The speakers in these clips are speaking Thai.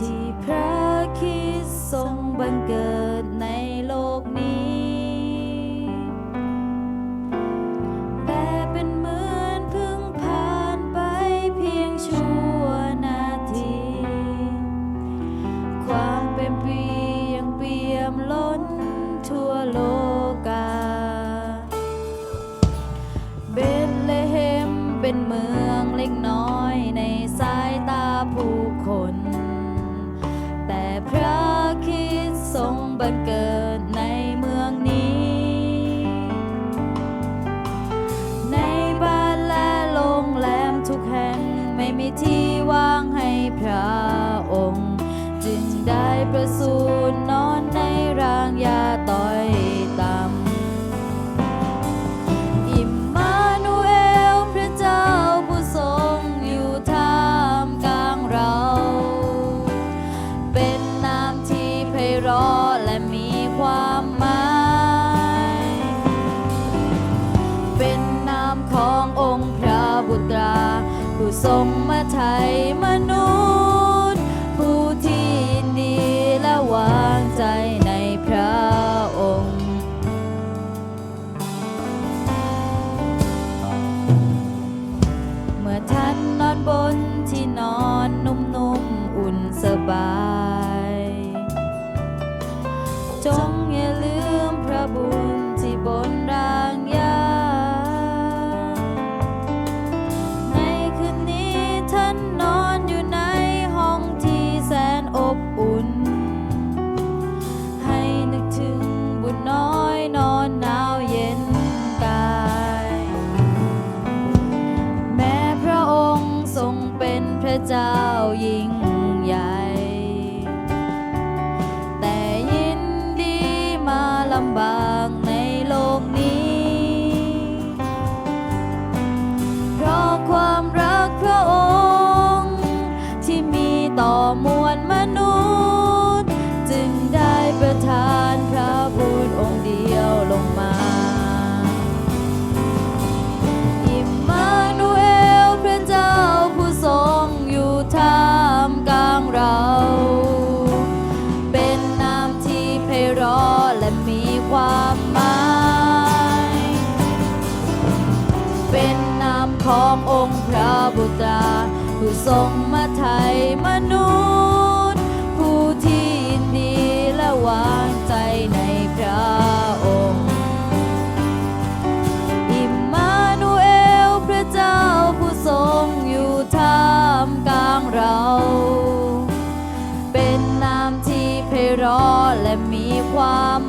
ที่พระคิดทรงบังเกิดในโลกนี้แต่เป็นเหมือนเพิ่งผ่านไปเพียงชั่วนาทีความเป็นปียังเปี่ยมล้นทั่วโลกาเบ็ดเลเฮมเป็นเมืองเล็กน้อย มีที่ว่างให้พระองค์ จึงได้ประสูตนอนในรางยาต้อยต่ำอิมมานูเอลพระเจ้าผู้ทรงอยู่ท่ามกลางเรา เป็นนามที่ไพเราะ ทรงมาไทยมนุษย์ ผู้ที่ยินดีและวางใจในพระองค์ เมื่อท่านนอนบนที่นอนนุ่มๆอุ่นสบาย จงามหมาย เป็นนามขององค์พระบุตราผู้ทรงมาไทยมนุษย์ ผู้ที่ยินดีและวางใจในพระองค์ อิมมานูเอลพระเจ้าผู้ทรงอยู่ท่ามกลางเรา เป็นนามที่ไพเราะและมีความ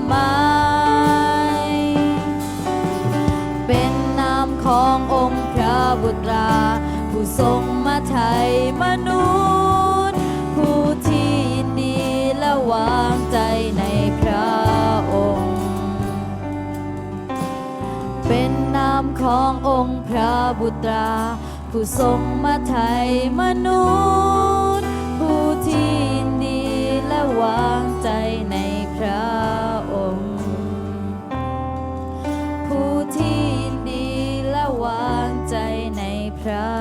ตรา ผู้ทรงมาไทยมนุษย์ ผู้ที่ยินดีและวางใจในพระองค์ เป็นนามขององค์พระบุตรา ผู้ทรงมาไทยมนุษย์ ผู้